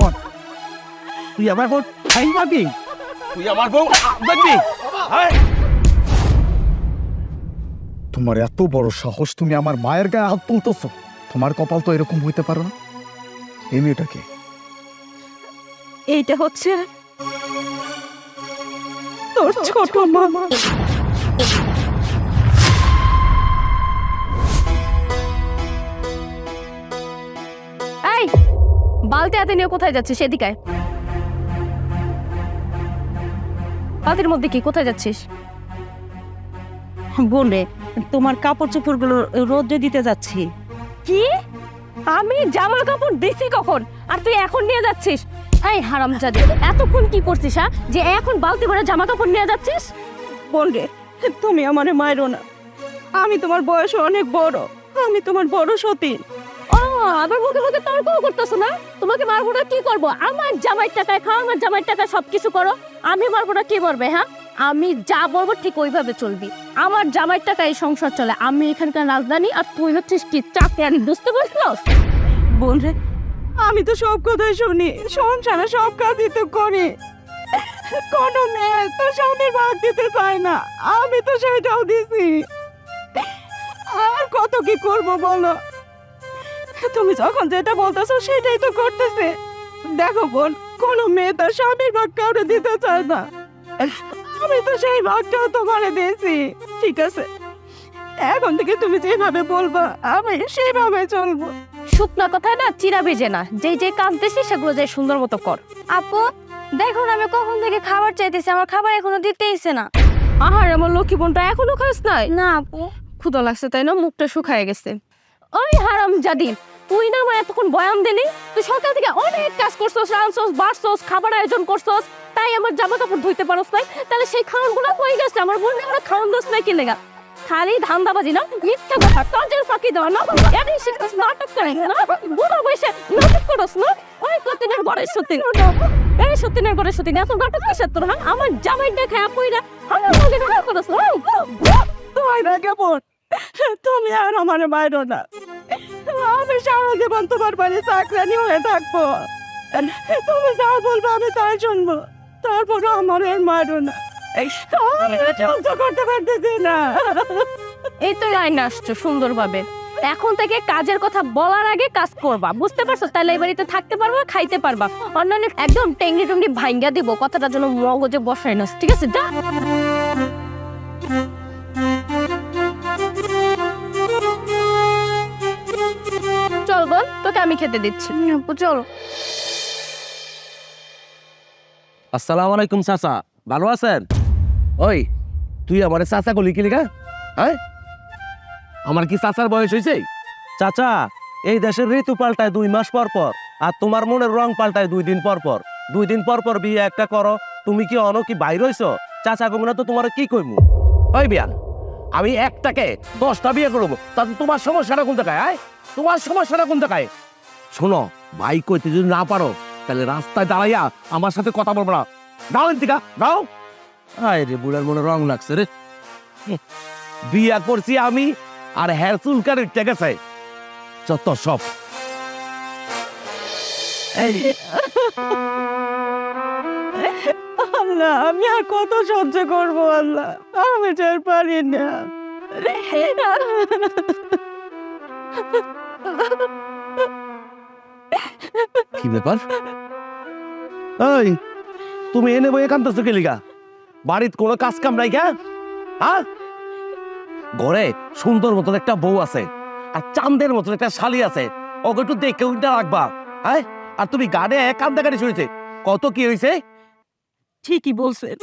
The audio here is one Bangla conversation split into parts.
বল তুই আমার বউ খাই পাবি? তুই আমার বউ দেখবি তোমার এত বড় সাহস তুমি আমার মায়ের গায়ে হাত তুলতেছ। তোমার কপাল তো এরকম হইতে পারো না। এই মেয়েটাকে এইটা হচ্ছে তোর ছোট মামা বালতি হাতে নিয়ে কোথায় যাচ্ছিস? সেদিকে আয়। বালতির মধ্যে কি? কোথায় যাচ্ছিস? বলে তোমার কাপড় চোপড়গুলো রোদে দিতে যাচ্ছি। কি? আমি জামা কাপড় দিছি কখন? আর তুই এখন নিয়ে যাচ্ছিস? এই হারামজাদে এতক্ষণ কি করছিস হ্যাঁ? যে এখন বালতি ভরে জামা কাপড় নিয়ে যাচ্ছিস? বলে তুমি আমারে মারো না। আমি তোমার বয়স অনেক বড়। আমি তোমার বড় সতীন। ও আবার মুখে মুখে তর্কও করতেছো না? তোমাকে মারবো না, কি করব? আমার জামাইয়ের টাকায় খাও, আমার জামাইয়ের টাকায় সব কিছু করো। আমি মারবো না, কি মরবে হ্যাঁ? আমি যা বলব ঠিক ওইভাবে চলবি। আমার জামাইয়ের টাকায় সংসার চলে। আমি এখানকার রাজধানী আর তুই হচ্ছিস কি চাকরি বুঝতে পারছিস? বোন রে, আমি তো সব কথাই শুনি। সংসারে সব কাজই তো করি। কোন মেয়ে তো স্বামীর ভাগ দিতে চায় না। আমি তো সেটাও দিছি। আর কত কি করব বলো? তুমি যখন যেটা বলতেছো সেটাই তো করতেছে। দেখো বোন কোনো মেয়ে তার স্বামীর ভাগ কাউরে দিতে চায় না। আমি তো সেই ভাগটাও তোমারে দিয়েছি ঠিক আছে? এখন থেকে তুমি যেভাবে বলবা আমি সেইভাবে চলবো। শুকনা কথায় না চিরা বেজে না যেই যে কাঁদতেছি সেগুলো যে সুন্দর মতো কর। আপু দেখুন আমি কখন থেকে খাবার চাইতেছি আমার খাবার এখনও দিতেইছে না। আহার আমার লক্ষ্মী বোনটা এখনও খাস নাই? না আপু। ক্ষুদা লাগছে তাই না মুখটা শুকায় গেছে। ওই হারাম জাদি তুই না আমার এতক্ষণ বয়ান দিলি? তুই সকাল থেকে অনেক কাজ করছস রানছস বাড়ছস খাবার আয়োজন করছস, তাই আমার জামা কাপড় ধুইতে পারস নাই। তাহলে সেই খাওয়ানগুলো কই গেছে? আমার বোন আমরা খাওয়ান দোস নাই কি লেগা? খালি ধান্দাবাজি না? মিথ্যা কথা, তর্জের ফাঁকি দেওয়া না এটাই শিখছিস নাটক করে, না? বুড়ো বয়সে নাটক করস না? ওই কতিনের ঘরে সতীন এই সতীনের ঘরে সতীন এত নাটক কিসের তোর হ্যাঁ? আমার জামাই দেখে আপুইরা আমার বলে নাটক করস না তোমায় না কেমন? তুমি আর আমার বাইরো না। সারা তোমার বাড়ি চাকরানি হয়ে থাকব। তুমি যা বলবে আমি তাই শুনব। তারপরও আমার আর মারো না। সহ্য করতে পারতেছি না। এই তো লাইন আসছো সুন্দরভাবে। এখন থেকে কাজের কথা বলার আগে কাজ করবা। বুঝতে পারছ? তাহলে এই বাড়িতে থাকতে পারবা, খাইতে পারবা। অন্যান্য একদম টেঙ্গি টুঙ্গি ভাঙ্গা দিব। কথাটা যেন মগজে বসাই না। ঠিক আছে, যা। চল বল তোকে আমি খেতে দিচ্ছি। আপু চলো। আসসালামু আলাইকুম চাচা। ভালো আছেন? ওই তুই আমার চাচা গলি কি লিখা হ্যাঁ? আমার কি চাচার বয়স হয়েছে? চাচা এই দেশের ঋতু পাল্টায় দুই মাস পর পর আর তোমার মনের রং পাল্টায় দুই দিন পর পর। দুই দিন পর পর বিয়ে একটা করো তুমি কি অন কি বাইর হইছো? চাচা কমনা তো তোমার কি কইমু? ওই বিয়ান। আমি একটাকে দশটা বিয়ে করব। তাতে তোমার সমস্যাটা কোন জায়গায় আয়? তোমার সমস্যাটা কোন জায়গায়? শোনো ভাই কইতে যদি না পারো তাহলে রাস্তায় দাঁড়াইয়া আমার সাথে কথা বলব না। দাও এদিকা দাও। আয় রে বুড়ার মনে রং লাগছে রে। বিয়া করছি আমি আর হেয়ার চুলকার ঠিক আছে যত সব। এই, আল্লাহ, আমি আর কত সহ্য করব আল্লাহ? আমি টের পারি না। কি ব্যাপার? এই, তুমি এনে বইয়ে কান্দছো কে বাড়িতে কোনো কাজ কাম নাই কে? হ্যাঁ ঘরে সুন্দর মতন একটা বউ আছে, আর চাঁদের মতন একটা শালি আছে। ওকে একটু দেখে উঠতে রাখবা। হ্যাঁ আর তুমি গাড়ে কান্দা গাড়ি শুনেছে কত কি হয়েছে ঠিকই বলছেন।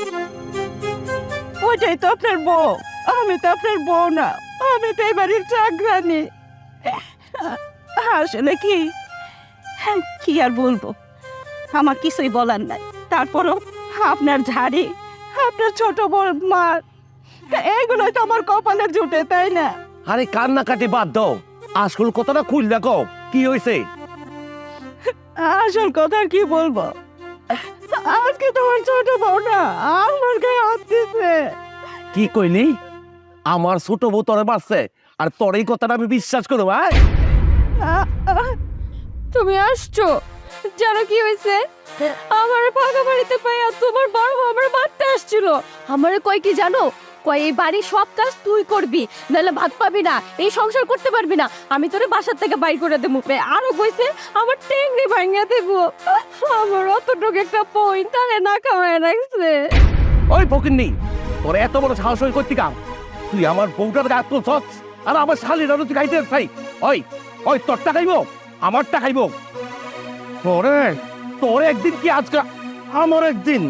ওইটাই তো আপনার বউ। আমি তো আপনার বউ না। আমি তো এই বাড়ির চাকরানি। আসলে কি? হ্যাঁ, কি আর বলব? আমার কিছুই বলার নাই। তারপরও আপনার ঝাড়ি আপনার ছোট বড় মার এইগুলোই তো আমার কপালে জুটে তাই না? আরে কান্নাকাটি বাদ দাও। আসল কথাটা খুল দেখো কি হয়েছে আসল কথা আর কি বলব? আজকে তোমার ছোট বউ না আমার গায়ে হাত দিছে। কি কইলি আমার ছোট বউ তোরে বাঁচছে আর তোর এই কথাটা আমি বিশ্বাস করব ভাই তুমি আসছো জানো কি হয়েছে? আমার ফাঁকা বাড়িতে পাই আর তোমার বড় আমার মারতে আসছিল। আমারে কয় কি জানো? কয়, এই বাড়ির সব কাজ তুই করবি, নাহলে ভাত পাবি না, এই সংসার করতে পারবি না, আমি তোরে বাসার থেকে বাইর করে দেবো। আরও কইছে, আমার টেংরি ভাঙিয়ে দেবো, আমার অতটুকু একটা পয়েন্ট তাহলে না খাওয়ায় রাখছে। ওই ফকিন্নি, তোর এত বড় সাহস হয়ে করতে কাম? তুই আমার বউটার গায়ে তুলছ আর আমার শালির তুই খাইতে চাই। ওই ওই তোরটা খাইব, আমারটা খাইব। তোরে তোর একদিন কি আজকে আমার একদিন।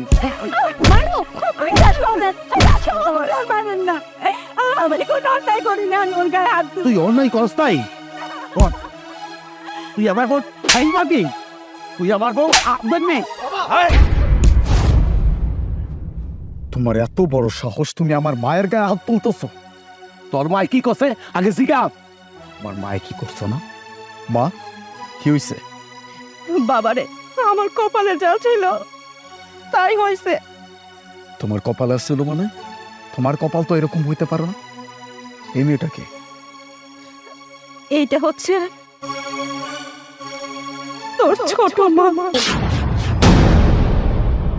তুই অন্যায় করস তাই? তুই আমার বউ খাইবাবি তুই আমার বউ আবেননি তোমার এত বড় সাহস তুমি আমার মায়ের গায়ে হাত তুলতেছো। তোর মাই কি করছে? আগে জিগা। আমার মায়ে কি করছ না? মা কি হইছে? বাবারে আমার কপালে যা ছিল। তাই হয়েছে। তোমার কপাল আসছিল মানে? তোমার কপাল তো এরকম হইতে পারো না। এই মেয়েটাকে এইটা হচ্ছে তোর ছোট মামা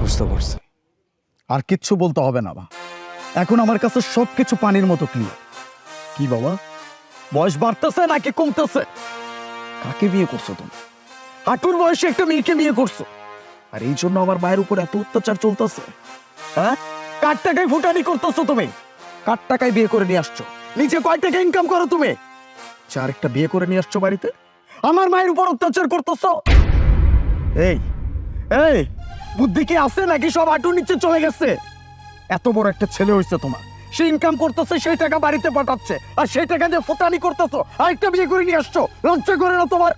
বুঝতে পারছি। আর কিচ্ছু বলতে হবে না মা। এখন আমার কাছে সব কিছু পানির মতো ক্লিয়ার কি বাবা? বয়স বাড়তেছে নাকি কমতেছে? কাকে বিয়ে করছ তুমি? হাঁটুর বয়সে একটা মেয়েকে বিয়ে করছ? আর এই জন্য আমার মায়ের উপর এত অত্যাচার চলতেছে হ্যাঁ? কার টাকায় ফুটানি করতেছো তুমি? কার টাকায় বিয়ে করে নিয়ে আসছো? নিজে কয় টাকা ইনকাম করো তুমি? চার একটা বিয়ে করে নিয়ে আসছো বাড়িতে? আমার মায়ের উপর অত্যাচার করতেছো? এই এই, বুদ্ধি কি আছে নাকি সব আটুর নিচে চলে গেছে? এত বড় একটা ছেলে হয়েছে তোমার। সে ইনকাম করতেছে, সেই টাকা বাড়িতে পাঠাচ্ছে, আর সেই টাকা দিয়ে ফোটানি করতেছো, আরেকটা বিয়ে করে নিয়ে আসছো, লজ্জা করে না তোমার?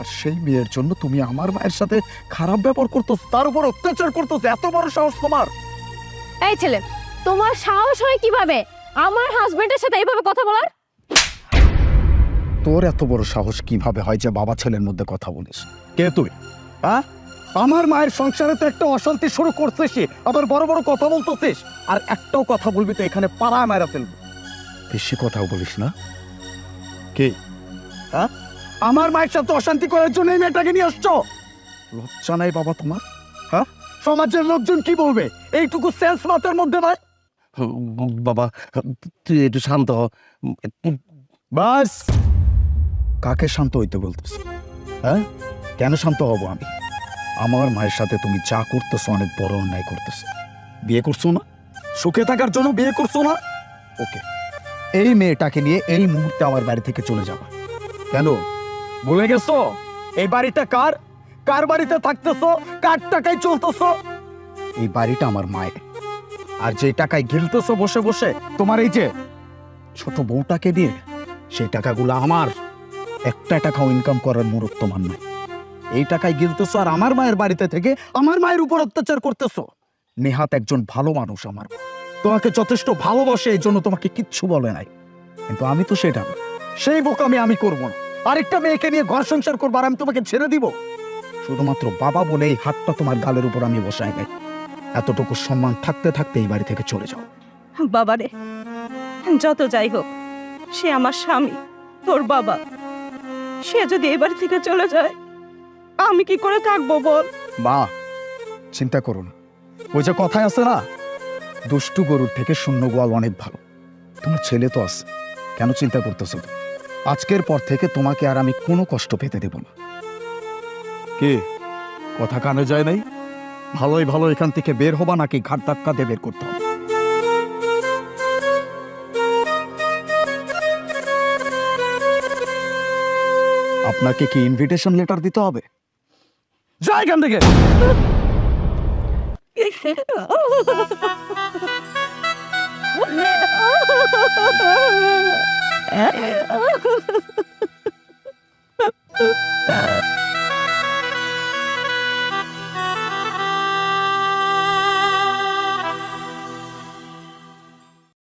আর সেই মেয়ের জন্য তুমি আমার মায়ের সাথে খারাপ ব্যবহার করতেছো তার উপর অত্যাচার করতো এত বড় সাহস তোমার। এই ছেলে তোমার সাহস হয় কীভাবে? আমার হাজবেন্ডের সাথে এইভাবে কথা বলার? তোর এত বড় সাহস কীভাবে হয় যে বাবা ছেলের মধ্যে কথা বলিস? কে তুই? হ্যাঁ আমার মায়ের সংসারে তো একটা অশান্তি শুরু করতেছিস আবার বড় বড় কথা বলতেছিস। আর একটাও কথা বলবি তো এখানে পাড়া মারা ফেলবি। বেশি কথাও বলিস না। কে? হ্যাঁ আমার মায়ের সাথে অশান্তি করার জন্য এই মেয়েটাকে নিয়ে আসছো? লজ্জা নাই বাবা তোমার হ্যাঁ? সমাজের লোকজন কি বলবে? এইটুকু সেন্স মাথার মধ্যে নয়? বাবা তুই একটু শান্ত হ। বাস! কাকে শান্ত হইতে বলতেছ? হ্যাঁ? কেন শান্ত হব আমি? আমার মায়ের সাথে তুমি যা করতেছো অনেক বড় অন্যায় করতেছো। বিয়ে করছ না? সুখে থাকার জন্য বিয়ে করছ না? ওকে। এই মেয়েটাকে নিয়ে এই মুহূর্তে আমার বাড়ি থেকে চলে যাবা। কেন? ভুলে গেছো? এই বাড়িটা কার? কার বাড়িতে থাকতেছো? কার টাকায় চলতেছো? এই বাড়িটা আমার মায়ের। আর যে টাকায় গিলতেছো বসে বসে, তোমার এই যে ছোট বউটাকে দিয়ে, সেই টাকাগুলো আমার। একটা টাকাও ইনকাম করার মুরত তোমার নাই এই টাকায় গিলতেছো আর আমার মায়ের বাড়িতে থেকে আমার মায়ের উপর অত্যাচার করতেছো। নেহাত একজন ভালো মানুষ আমার তোমাকে যথেষ্ট ভালোবাসে, এই জন্য তোমাকে কিচ্ছু বলে নাই। কিন্তু আমি তো সেটা সেই বোকামি আমি করব না। আরেকটা মেয়েকে নিয়ে ঘর সংসার করব আর আমি তোমাকে ছেড়ে দিব। শুধুমাত্র বাবা বলে এই হাতটা তোমার গালের উপর আমি বসাই নাই। এতটুকু সম্মান থাকতে থাকতে এই বাড়ি থেকে চলে যাও। বাবারে যত যাই হোক সে আমার স্বামী তোর বাবা। সে যদি এই বাড়ি থেকে চলে যায় আমি কি করে থাকব বল? বা চিন্তা করো না ওই যে কথায় আছে না দুষ্টু গরুর থেকে শূন্য গোয়াল অনেক ভালো। তোমার ছেলে তো আছে কেন চিন্তা করতেছো তো? আজকের পর থেকে তোমাকে আর আমি কোনো কষ্ট পেতে দেব না। কে? কথা কানে যায় নাই? ভালোই ভালো এখান থেকে বের হবা নাকি ঘাট ধাক্কা দিয়ে বের করতে হবে। আপনাকে কি ইনভিটেশন লেটার দিতে হবে? যা এখান থেকে! Yeah.